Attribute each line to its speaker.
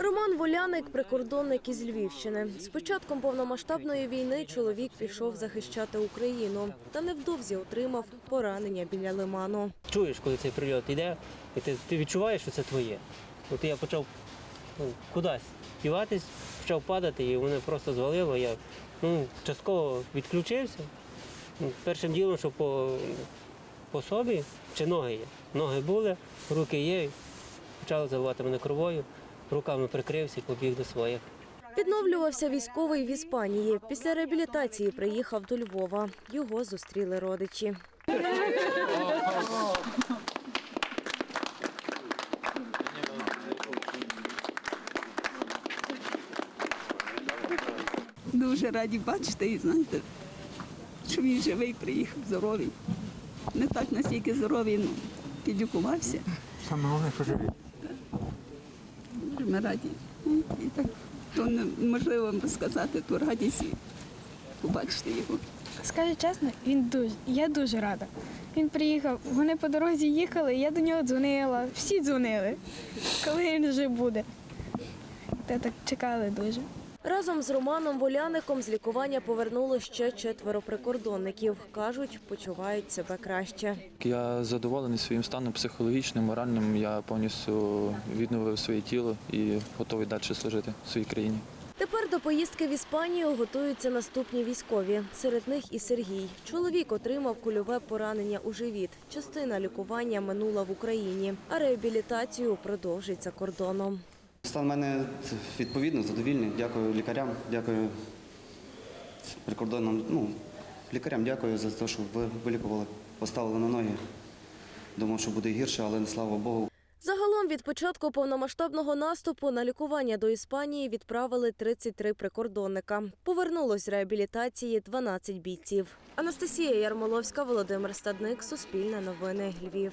Speaker 1: Роман Воляник, прикордонник із Львівщини. З початком повномасштабної війни чоловік пішов захищати Україну та невдовзі отримав поранення біля лиману.
Speaker 2: чуєш, коли цей прильот йде, і ти, ти відчуваєш, що це твоє. От я почав ну, кудись співатись, почав падати, і мене просто звалило. Я ну, частково відключився. Ну, першим ділом, що по, по собі, чи ноги є. Ноги були, руки є, почали заливати мене кровою, руками прикрився і побіг до своїх.
Speaker 1: Відновлювався військовий в Іспанії. Після реабілітації приїхав до Львова. Його зустріли родичі.
Speaker 3: Дуже раді бачити і знаєте, що він живий, приїхав здоровий. Не так настільки здоровий, ну, підлікувався.
Speaker 4: Саме головне, що живі.
Speaker 3: Ми раді. Ну, І так, то неможливо сказати ту радість і побачити його.
Speaker 5: Скажу чесно, він дуже, я дуже рада. Він приїхав, вони по дорозі їхали, я до нього дзвонила, всі дзвонили, коли він вже буде. Та так чекали дуже.
Speaker 1: Разом з Романом Воляником з лікування повернули ще четверо прикордонників. Кажуть, почувають себе краще.
Speaker 6: Я задоволений своїм станом психологічним, моральним. Я повністю відновив своє тіло і готовий далі служити в своїй країні.
Speaker 1: Тепер до поїздки в Іспанію готуються наступні військові. Серед них і Сергій. Чоловік отримав кульове поранення у живіт. Частина лікування минула в Україні, а реабілітацію продовжить за кордоном.
Speaker 7: Стан мене відповідно задовільний. Дякую лікарям, дякую прикордонним. Ну, лікарям дякую за те, що ви вилікували, поставили на ноги. Думав, що буде гірше, але слава Богу,
Speaker 1: Загалом від початку повномасштабного наступу на лікування до Іспанії відправили 33 прикордонника. Повернулось реабілітації 12 бійців. Анастасія Ярмоловська, Володимир Стадник, Суспільне новини, Львів.